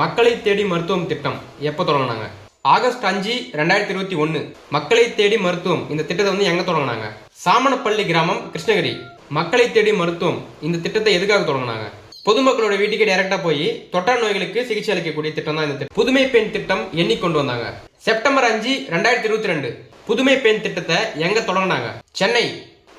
மக்களை தேடி மருத்துவம் திட்டம் எப்போ தொடங்கினாங்க? ஆகஸ்ட் அஞ்சு ரெண்டாயிரத்தி இருபத்தி ஒன்று மக்களை தேடி மருத்துவம் இந்த திட்டத்தை வந்து எங்கே தொடங்கினாங்க? சாமனப்பள்ளி கிராமம் கிருஷ்ணகிரி. மக்களை தேடி மருத்துவம் இந்த திட்டத்தை எதுக்காக தொடங்கினாங்க? பொதுமக்களோட வீட்டுக்கு டைரக்டா போய் தொற்றா நோய்களுக்கு சிகிச்சை அளிக்கக்கூடிய திட்டம் தான் இந்த புதுமை பெண் திட்டம் எண்ணி கொண்டு வந்தாங்க. செப்டம்பர் அஞ்சு ரெண்டாயிரத்தி இருபத்தி ரெண்டு. புதுமை பெண் திட்டத்தை எங்க தொடங்கினாங்க? சென்னை.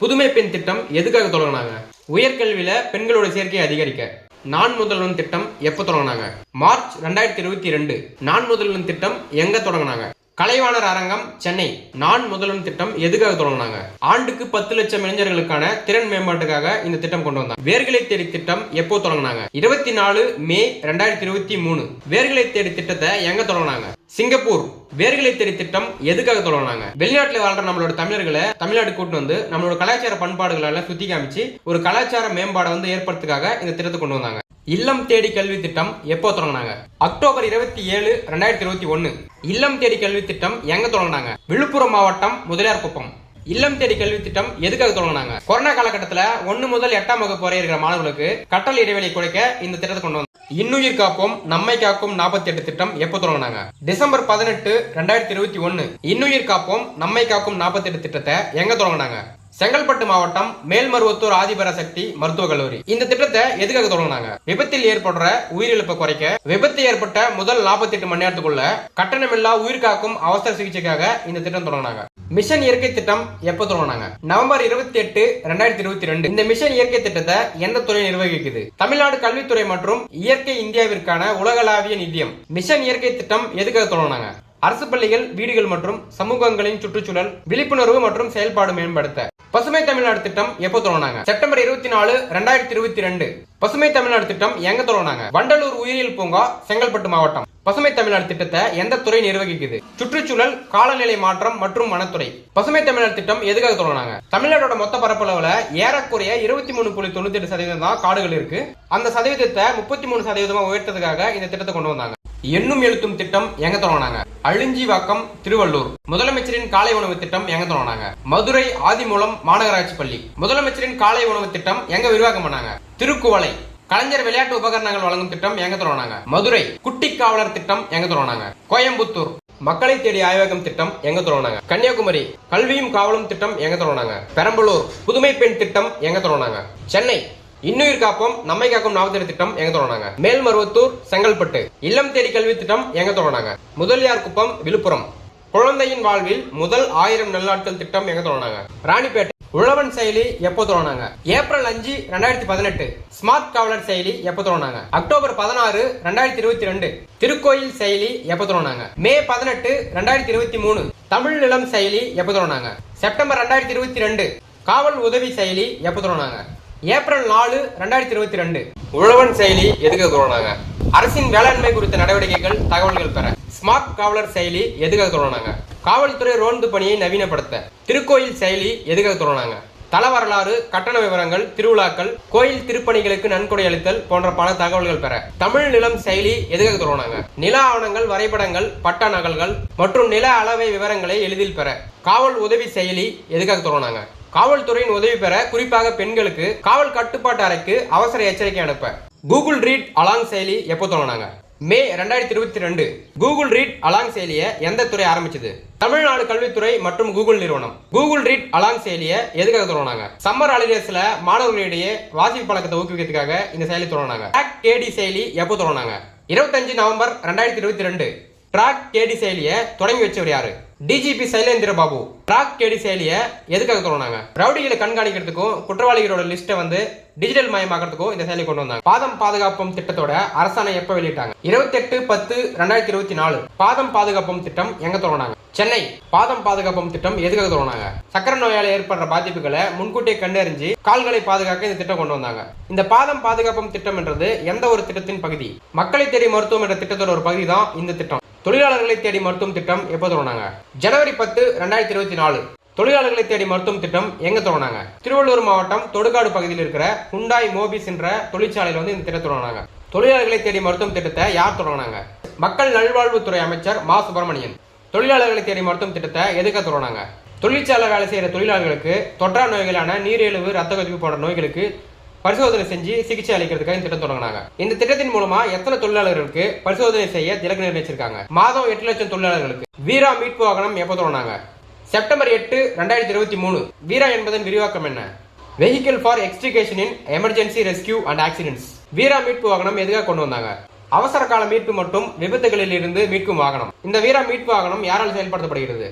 புதுமை பெண் திட்டம் எதுக்காக தொடங்கினாங்க? உயர்கல்வியில பெண்களோட சேர்க்கையை அதிகரிக்க. நான் முதல்வன் திட்டம் எப்போ தொடங்கினாங்க? மார்ச் ரெண்டாயிரத்தி இருபத்தி ரெண்டு. நான் முதல்வன் திட்டம் எங்கே தொடங்கினாங்க? கலைவாணர் அரங்கம் சென்னை. நான் முதல்வன் திட்டம் எதுக்காக தொடங்கினாங்க? ஆண்டுக்கு பத்து லட்சம் இளைஞர்களுக்கான திறன் மேம்பாட்டுக்காக இந்த திட்டம் கொண்டு வந்தாங்க. வேர்களை தேடி திட்டம் எப்போ தொடங்கினாங்க? இருபத்தி நாலு மே ரெண்டாயிரத்தி இருபத்தி மூணு. வேர்களை தேடி திட்டத்தை எங்க தொடங்கினாங்க? சிங்கப்பூர். வேர்களை தேடி திட்டம் எதுக்காக தொடங்கினாங்க? வெளிநாட்டில் வாழ்ற நம்மளோட தமிழர்களை தமிழ்நாடு கூட்டு வந்து நம்மளோட கலாச்சார பண்பாடுகளை எல்லாம் சுத்தி காமிச்சு ஒரு கலாச்சார மேம்பாடை வந்து ஏற்படுத்துக்காக இந்த திட்டத்தை கொண்டு வந்தாங்க. இல்லம் தேடி கல்வி திட்டம் எப்போ தொடங்கினாங்க? அக்டோபர் இருபத்தி ஏழு ரெண்டாயிரத்தி இருபத்தி ஒன்னு. இல்லம் தேடி கல்வி திட்டம் எங்க தொடங்கினாங்க? விழுப்புரம் மாவட்டம் முதலியார் குப்பம் இல்லம் தேடி கல்வி திட்டம் எதுக்காக தொடங்கினாங்க? கொரோனா காலகட்டத்தில் ஒன்னு முதல் எட்டாம் வகுப்பு வரை இருக்கிற மாணவர்களுக்கு கட்டல் இடைவெளி குறைக்க இந்த திட்டத்தை கொண்டு வந்தாங்க. இன்னுயிர் காப்போம் நம்மை காக்கும் நாற்பத்தி எட்டு திட்டம் எப்போ தொடங்கினாங்க? டிசம்பர் பதினெட்டு ரெண்டாயிரத்தி இருபத்தி ஒன்னு. இன்னுயிர் காப்போம் நம்மை காக்கும் நாற்பத்தி எட்டு திட்டத்தை எங்க தொடங்கினாங்க? செங்கல்பட்டு மாவட்டம் மேல்மருவத்தூர் ஆதிபராசக்தி மருத்துவக் கல்லூரி. இந்த திட்டத்தை எதுக்காக தொடங்கினாங்க? விபத்தில் ஏற்படுற உயிரிழப்பை குறைக்க விபத்து ஏற்பட்ட முதல் 48 மணி நேரத்துக்குள்ள கட்டணமில்லா உயிர் காக்கும் அவசர சிகிச்சைக்காக இந்த திட்டம் தொடங்கினாங்க. மிஷன் இயற்கை திட்டம் எப்போ தொடங்கினாங்க? நவம்பர் இருபத்தி எட்டு ரெண்டாயிரத்தி இருபத்தி ரெண்டு இந்த மிஷன் இயற்கை திட்டத்தை எந்த துறை நிர்வகிக்குது? தமிழ்நாடு கல்வித்துறை மற்றும் இயற்கை இந்தியாவிற்கான உலகளாவிய நிதியம். மிஷன் இயற்கை திட்டம் எதுக்காக தொடங்கினாங்க? அரசு பள்ளிகள் வீடுகள் மற்றும் சமூகங்களின் சுற்றுச்சூழல் விழிப்புணர்வு மற்றும் செயல்பாடு மேம்படுத்த. பசுமை தமிழ்நாடு திட்டம் எப்போ தொடங்கினாங்க? செப்டம்பர் இருபத்தி நாலு ரெண்டாயிரத்தி இருபத்தி ரெண்டு. பசுமை தமிழ்நாடு திட்டம் எங்க தொடங்கினாங்க? வண்டலூர் உயிரியல் பூங்கா செங்கல்பட்டு மாவட்டம். பசுமை தமிழ்நாடு திட்டத்தை எந்த துறை நிர்வகிக்குது? சுற்றுச்சூழல் காலநிலை மாற்றம் மற்றும் வனத்துறை. பசுமை தமிழ்நாடு திட்டம் எதுக்காக தொடங்கினாங்க? தமிழ்நாடோட மொத்த பரப்பளவுல ஏறக்குறைய இருபத்தி மூணு புள்ளி தொண்ணூத்தி எட்டு சதவீதம் தான் காடுகள் இருக்கு. அந்த சதவீதத்தை முப்பத்தி மூணு சதவீதமா உயர்த்ததுக்காக இந்த திட்டத்தை கொண்டு வந்தாங்க. எண்ணும் எழுத்தும் திட்டம் எங்க தொடங்கினாங்க. அழிஞ்சிவாக்கம் திருவள்ளூர். முதலமைச்சரின் காலை உணவு திட்டம் எங்க தொடங்கினாங்க. மதுரை ஆதிமூலம் மாநகராட்சி பள்ளி. முதலமைச்சரின் காலை உணவு திட்டம் எங்க விரிவாக்கம் பண்ணாங்க. திருக்குவளை. கலைஞர் விளையாட்டு உபகரணங்கள் வழங்கும் திட்டம் எங்க தொடங்கினாங்க. மதுரை குட்டி காவலர் திட்டம் எங்க தொடங்கினாங்க. கோயம்புத்தூர் மக்களை தேடி ஆய்வகம் திட்டம் எங்க தொடங்கினாங்க. கன்னியாகுமரி கல்வியும் காவலும் திட்டம் எங்க தொடங்கினாங்க. பெரம்பலூர் புதுமை பெண் திட்டம் எங்க தொடங்கினாங்க. சென்னை இன்னுயிர் காப்போம் நம்மை காக்கும் நாவத்திரி திட்டம் எங்க தொடங்கினாங்க? மேல்மருவத்தூர் செங்கல்பட்டு. இல்லம் தேடி கல்வி திட்டம் எங்க தொடங்கினாங்க? முதலியார் குப்பம் விழுப்புரம். குழந்தையின் வாழ்வில் முதல் ஆயிரம் நல்லாட்கள் திட்டம் எங்க தொடங்கினாங்க? ராணிப்பேட்டை. உழவன் செயலி எப்போ தொடங்கினாங்க? ஏப்ரல் அஞ்சு ரெண்டாயிரத்தி பதினெட்டு. ஸ்மார்ட் காவலர் செயலி எப்போ தொடங்கினாங்க? அக்டோபர் பதினாறு ரெண்டாயிரத்தி இருபத்தி ரெண்டு. திருக்கோயில் செயலி எப்போ தொடங்கினாங்க? மே பதினெட்டு ரெண்டாயிரத்தி இருபத்தி மூணு. தமிழ் நிலம் செயலி எப்போ தொடங்கினாங்க? செப்டம்பர் ரெண்டாயிரத்தி இருபத்தி ரெண்டு. காவல் உதவி செயலி எப்போ தொடங்கினாங்க? ஏப்ரல் நாலு ரெண்டாயிரத்தி இருபத்தி ரெண்டு. உழவன் செயலி எதுக்காக தொடங்கினாங்க அரசின் வேளாண்மை குறித்த நடவடிக்கைகள் தகவல்கள் பெற. ஸ்மார்ட் காவலர் செயலி எதுக்காக தொடங்கினாங்க காவல்துறை ரோந்து பணியை நவீனப்படுத்த. திருக்கோயில் செயலி எதுக்காக தொடங்கினாங்க தல வரலாறு கட்டண விவரங்கள் திருவிழாக்கள் கோயில் திருப்பணிகளுக்கு நன்கொடை அளித்தல் போன்ற பல தகவல்கள் பெற. தமிழ் நிலம் செயலி எதுக்காக தொடங்கினாங்க நில ஆவணங்கள் வரைபடங்கள் பட்ட நகல்கள் மற்றும் நில அளவை விவரங்களை எளிதில் பெற. காவல் உதவி செயலி எதுக்காக தொடங்கினாங்க காவல்துறையின் உதவி பெற குறிப்பாக பெண்களுக்கு காவல் கட்டுப்பாட்டு அறைக்கு அவசர எச்சரிக்கை அனுப்ப. கூகுள் ரீட் அலாங் செயலி எப்போ தொடங்கினாங்க? மே ரெண்டாயிரத்தி இருபத்தி ரெண்டு. கூகுள் ரீட் அலாங் செயலியை எந்த துறை ஆரம்பிச்சது? தமிழ்நாடு கல்வித்துறை மற்றும் கூகுள் நிறுவனம். கூகுள் ரீட் அலாங் செயலியை எதுக்காக தொடங்கினாங்க? சம்மர் ஹாலிடேஸ்ல மாணவர்களிடையே வாசிப்பு பழக்கத்தை ஊக்குவிக்கிறதுக்காக இந்த செயலி தொடங்கினாங்க. ட்ராக் கேடி செயலி எப்போ தொடங்கினாங்க? இருபத்தஞ்சு நவம்பர் ரெண்டாயிரத்தி இருபத்தி ரெண்டு. ட்ராக் கேடி செயலியை தொடங்கி வச்சவர் யாரு? DGP Sylendra Babu. Track K செயலியை எதுக்காக தொடங்கினாங்க ரவுடிகளை கண்காணிக்கிறதுக்கும் குற்றவாளிகளோட லிஸ்ட்டை வந்து டிஜிட்டல் மயமாக்கிறதுக்கும் இந்த செயலி கொண்டு வந்தாங்க. பாதம் பாதுகாப்பும் திட்டத்தோட அரசாணை எப்ப வெளியிட்டாங்க? இருபத்தெட்டு பத்து ரெண்டாயிரத்தி இருபத்தி நாலு. பாதம் பாதுகாப்பும் திட்டம் எங்க தொடங்கினாங்க? சென்னை. பாதம் பாதுகாப்பும் திட்டம் எதுக்காக தொடங்கினாங்க? சக்கரை நோயால் ஏற்படுற பாதிப்புகளை முன்கூட்டியே கண்டறிஞ்சு கால்களை பாதுகாக்க இந்த திட்டம் கொண்டு வந்தாங்க. இந்த பாதம் பாதுகாப்பும் திட்டம் என்றது எந்த ஒரு திட்டத்தின் பகுதி? மக்களை தேடி மருத்துவம் என்ற திட்டத்தோட ஒரு பகுதி தான் இந்த திட்டம். தொழிலாளர்களை தேடி மருத்துவம் திட்டம் எப்போ தொடங்கினாங்க? ஜனவரி பத்து ரெண்டாயிரத்தி இருபத்தி நாலு. தொழிலாளர்களை தேடி மருத்துவம் திட்டம் எங்க தொடங்கினாங்க? திருவள்ளூர் மாவட்டம் தொடுகாடு பகுதியில் இருக்கிற ஹுண்டாய் மோபிஸ் என்ற தொழிற்சாலையில் வந்து இந்த திட்டம் தொடங்கினாங்க. தொழிலாளர்களை தேடி மருத்துவம் திட்டத்தை யார் தொடங்கினாங்க? மக்கள் நல்வாழ்வுத்துறை அமைச்சர் மா. சுப்பிரமணியன். தொழிலாளர்களை தேடி மருத்துவம் திட்டத்தை எதுக்க தொடங்கினாங்க? தொழிற்சாலை வேலை செய்கிற தொழிலாளர்களுக்கு தொற்றா நோய்களான நீரிழிவு ரத்த கொதிப்பு போன்ற நோய்களுக்கு பரிசோதனை செஞ்சு சிகிச்சை அளிக்கிறதுக்காக இந்த திட்டம் தொடங்கினாங்க. இந்த திட்டத்தின் மூலமா எத்தனை தொழிலாளர்களுக்கு பரிசோதனை செய்ய திலக்கு நிர்ணயிச்சிருக்காங்க? மாதம் எட்டு லட்சம் தொழிலாளர்களுக்கு. வீரா மீட்பு வாகனம் எப்போ தொடங்கினாங்க? செப்டம்பர் எட்டு ரெண்டாயிரத்தி இருபத்தி மூணு. வீரா என்பதன் விரிவாக்கம் என்ன? Vehicle for எக்ஸ்டிகேஷனின் in emergency rescue and accidents Veera மீட்பு வாகனம் எதுக்காக கொண்டு வந்தாங்க? அவசர கால மீட்பு மற்றும் விபத்துகளில் இருந்து மீட்கும் வாகனம். இந்த வீரா மீட்பு வாகனம் யாரால் செயல்படுத்தப்படுகிறது?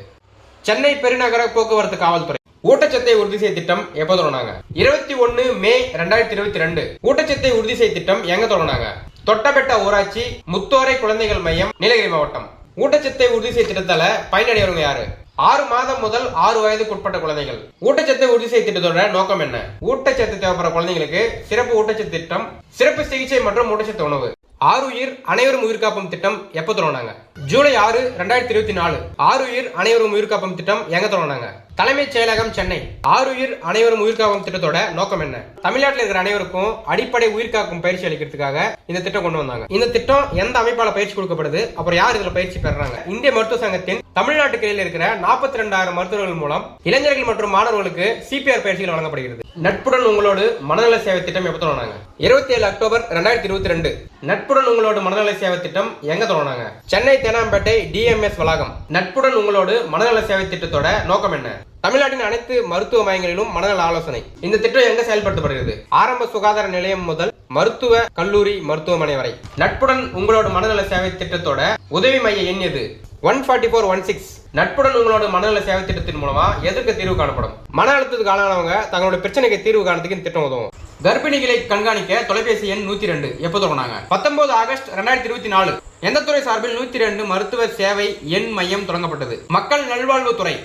சென்னை பெருநகர போக்குவரத்து காவல்துறை. ஊட்டச்சத்தை உறுதி செய்ய திட்டம் எப்போ தொடங்கினாங்க? இருபத்தி ஒன்னு மே ரெண்டாயிரத்தி இருபத்தி ரெண்டு. ஊட்டச்சத்தை உறுதி செய்ய திட்டம் எங்க தொடங்கினாங்க? தொட்டபெட்ட ஊராட்சி முத்தோரை குழந்தைகள் மையம் நீலகிரி மாவட்டம். ஊட்டச்சத்தை உறுதி செய்ய திட்டத்தால பயனடைறவங்க யாரு? ஆறு மாதம் முதல் ஆறு வயதுக்கு உட்பட்ட குழந்தைகள். ஊட்டச்சத்தை உறுதி செய்ய திட்டத்தோட நோக்கம் என்ன? ஊட்டச்சத்து தேவைப்படுற குழந்தைங்களுக்கு சிறப்பு ஊட்டச்சத்து திட்டம் சிறப்பு சிகிச்சை மற்றும் ஊட்டச்சத்து உணவு. ஆறு உயிர் அனைவரும் உயிர் காப்போம் திட்டம் எப்போ தொடங்கினாங்க? ஜூலை ஆறு ரெண்டாயிரத்தி இருபத்தி நாலு. ஆறு உயிர் அனைவரும் உயிர்காப்பம் திட்டம் எங்க தொடங்கினாங்க? தலைமைச் செயலகம் சென்னை. ஆறுயிர் அனைவரும் உயிர்காக்கும் திட்டத்தோட நோக்கம் என்ன? தமிழ்நாட்டில் இருக்கிற அனைவருக்கும் அடிப்படை உயிர்காக்கும் பயிற்சி அளிக்கிறதுக்காக இந்த திட்டம் கொண்டு வந்தாங்க. இந்த திட்டம் எந்த அமைப்பால பயிற்சி கொடுக்கப்படுது அப்புறம் யார் இதுல பயிற்சி பெறாங்க இந்திய மருத்துவ சங்கத்தின் தமிழ்நாட்டு கிளையில் இருக்கிற நாற்பத்தி ரெண்டாயிரம் மருத்துவர்கள் மூலம் இளைஞர்கள் மற்றும் மாணவர்களுக்கு சிபிஆர் பயிற்சிகள் வழங்கப்படுகிறது. நட்புடன் உங்களோடு மனநல சேவை திட்டம் எப்போ தொடங்கினாங்க? இருபத்தி ஏழு அக்டோபர் ரெண்டாயிரத்தி இருபத்தி ரெண்டு. நட்புடன் உங்களோடு மனநல சேவை திட்டம் எங்க தொடங்கினாங்க? சென்னை தேனாம்பேட்டை டிஎம்எஸ் வளாகம். நட்புடன் உங்களோடு மனநல சேவை திட்டத்தோட நோக்கம் என்ன? தமிழ்நாட்டின் அனைத்து மருத்துவ மையங்களிலும் மனநல ஆலோசனை. இந்த திட்டம் எங்க செயல்படுத்தப்படுகிறது? ஆரம்ப சுகாதார நிலையம் முதல் மருத்துவ கல்லூரி மருத்துவமனை வரை. நட்புடன் உங்களோட மனநல சேவை திட்டத்தோட உதவி மைய எண் எது? One forty four one six. நட்புடன் உங்களோட மனநல சேவை திட்டத்தின் மூலமா எதற்கு தீர்வு காணப்படும். மன அழுத்தத்துக்கு ஆளானவங்க தங்களோட பிரச்சனைக்கு தீர்வு காணத்துக்கு இந்த திட்டம் உதவும். கர்ப்பிணிகளை கண்காணிக்க தொலைபேசி எண் நூத்தி ரெண்டு. எப்போ தொடங்கினாங்க? பத்தொன்பது ஆகஸ்ட் ரெண்டாயிரத்தி இருபத்தி நாலு. எந்த துறை சார்பில் நூத்தி ரெண்டு மருத்துவ சேவை எண் மையம் தொடங்கப்பட்டது? மக்கள் நல்வாழ்வுத்துறை.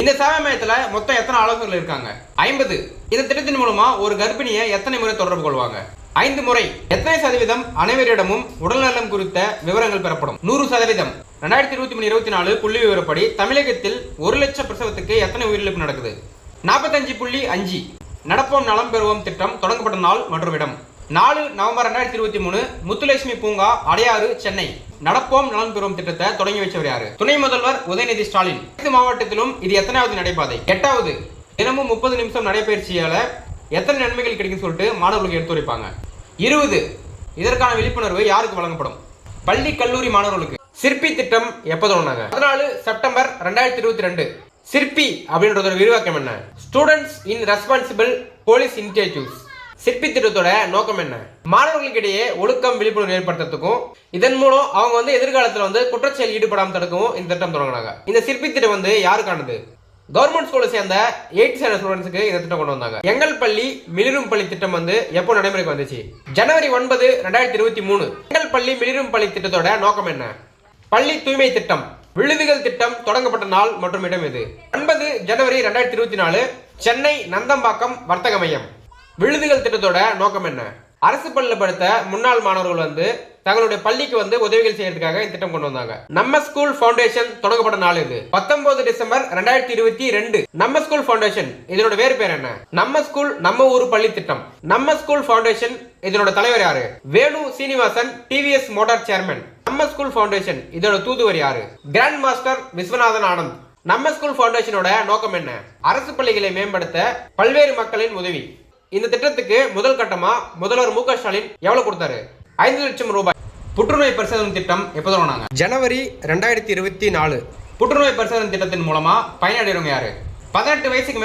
இந்த சேவை மையத்துல மொத்தம் எத்தனை ஆலோசகர்கள் இருக்காங்க? ஐம்பது. இந்த திட்டத்தின் மூலமா ஒரு கர்ப்பிணியை எத்தனை முறை தொடர்பு கொள்வாங்க? ஐந்து முறை. எத்தனை சதவீதம் அனைவரிடமும் உடல்நலம் குறித்த விவரங்கள் பெறப்படும்? நூறு சதவீதம். ரெண்டாயிரத்தி இருபத்தி மூணு இருபத்தி நாலு புள்ளி விவரப்படி தமிழகத்தில் ஒரு லட்சம் பிரசவத்துக்கு எத்தனை உயிரிழப்பு நடக்குது? நாற்பத்தஞ்சு புள்ளி அஞ்சு. நடப்போம் நலம் பெறுவோம் திட்டம் தொடங்கப்பட்ட நாள் மற்றும் இடம். நாலு நவம்பர் ரெண்டாயிரத்தி இருபத்தி மூணு முத்துலட்சுமி பூங்கா அடையாறு சென்னை. நடப்போம் நலன் பெறும் திட்டத்தை தொடங்கி வச்சவர் யாரு? துணை முதல்வர் உதயநிதி ஸ்டாலின். அனைத்து மாவட்டத்திலும் இது எத்தனாவது நடைபாதை? எட்டாவது. தினமும் முப்பது நிமிஷம் நடைபயிற்சியால எத்தனை நன்மைகள் கிடைக்கும் சொல்லிட்டு மாணவர்களுக்கு எடுத்துரைப்பாங்க. இருபது. இதற்கான விழிப்புணர்வு யாருக்கு வழங்கப்படும்? பள்ளி கல்லூரி மாணவர்களுக்கு. சிற்பி திட்டம் எப்போ தொடங்கினாங்க? பதினாலு செப்டம்பர் ரெண்டாயிரத்தி இருபத்தி ரெண்டு. சிற்பி அப்படின்றதோட விரிவாக்கம் என்ன? Students in responsible police initiatives Sirpi திட்டத்தோட நோக்கம் என்ன? மாணவர்களுக்கிடையே ஒழுக்கம் விழிப்புணர்வு ஏற்படுத்துறதுக்கும் இதன் மூலம் அவங்க வந்து எதிர்காலத்தில் வந்து குற்றச்செயல் ஈடுபடாமல் தடுக்கவும் இந்த திட்டம் தொடங்கினாங்க. இந்த சிற்பி திட்டம் வந்து யாருக்கானது கவர்மெண்ட் ஸ்கூலை சேர்ந்த எயிட் ஸ்டாண்டர்ட் ஸ்டூடெண்ட்ஸ்க்கு இந்த திட்டம் கொண்டு வந்தாங்க. எங்கள் பள்ளி மிளிரும் பள்ளி திட்டம் வந்து எப்போ நடைமுறைக்கு வந்துச்சு? ஜனவரி ஒன்பது ரெண்டாயிரத்தி இருபத்தி மூணு. எங்கள் பள்ளி மிளிரும் பள்ளி திட்டத்தோட நோக்கம் என்ன? பள்ளி தூய்மை திட்டம் விழுதுகள் திட்டம் தொடங்கப்பட்ட நாள் மற்றும் இடம் இது ஒன்பது ஜனவரி ரெண்டாயிரத்தி இருபத்தி நாலு சென்னை நந்தம்பாக்கம் வர்த்தக மையம். விழுதுகள் திட்டத்தோட நோக்கம் என்ன? அரசு பள்ளியில் படித்த முன்னாள் மாணவர்கள் வந்து தங்களுடைய பள்ளிக்கு வந்து உதவிகள் செய்யறதுக்காக இந்த திட்டம் கொண்டு வந்தாங்க. நம்ம ஸ்கூல் ஃபவுண்டேஷன் தொடங்கப்பட்ட நாள் இது. பத்தொன்பது டிசம்பர் ரெண்டாயிரத்தி இருபத்தி ரெண்டு. நம்ம ஸ்கூல் ஃபவுண்டேஷன் இதனோட வேறு பேர் என்ன? நம்ம ஸ்கூல் நம்ம ஊர் பள்ளி திட்டம். நம்ம ஸ்கூல் ஃபவுண்டேஷன் இதனோட தலைவர் யாரு? Venu Srinivasan TVS motor chairman. நம்ம ஸ்கூல் ஃபவுண்டேஷன் இதோட தூதுவர் யாரு? Grand master Viswanathan Anand. நம்ம ஸ்கூல் ஃபவுண்டேஷனோட நோக்கம் என்ன? அரசு பள்ளிகளை மேம்படுத்த பல்வேறு மக்களின் உதவி. இந்த திட்டத்துக்கு முதல் கட்டமா முதல்வர் மு க ஸ்டாலின் எவ்வளவு கொடுத்தாரு? ஐந்து லட்சம் ரூபாய். புற்றுநோய் பரிசோதனை திட்டம் எப்போ தொடங்கினாங்க? ஜனவரி ரெண்டாயிரத்தி இருபத்தி நாலு. புற்றுநோய் பரிசோதனை திட்டத்தின் மூலமா பயனடைறவங்க யாரு? பதினெட்டு வயசுக்கு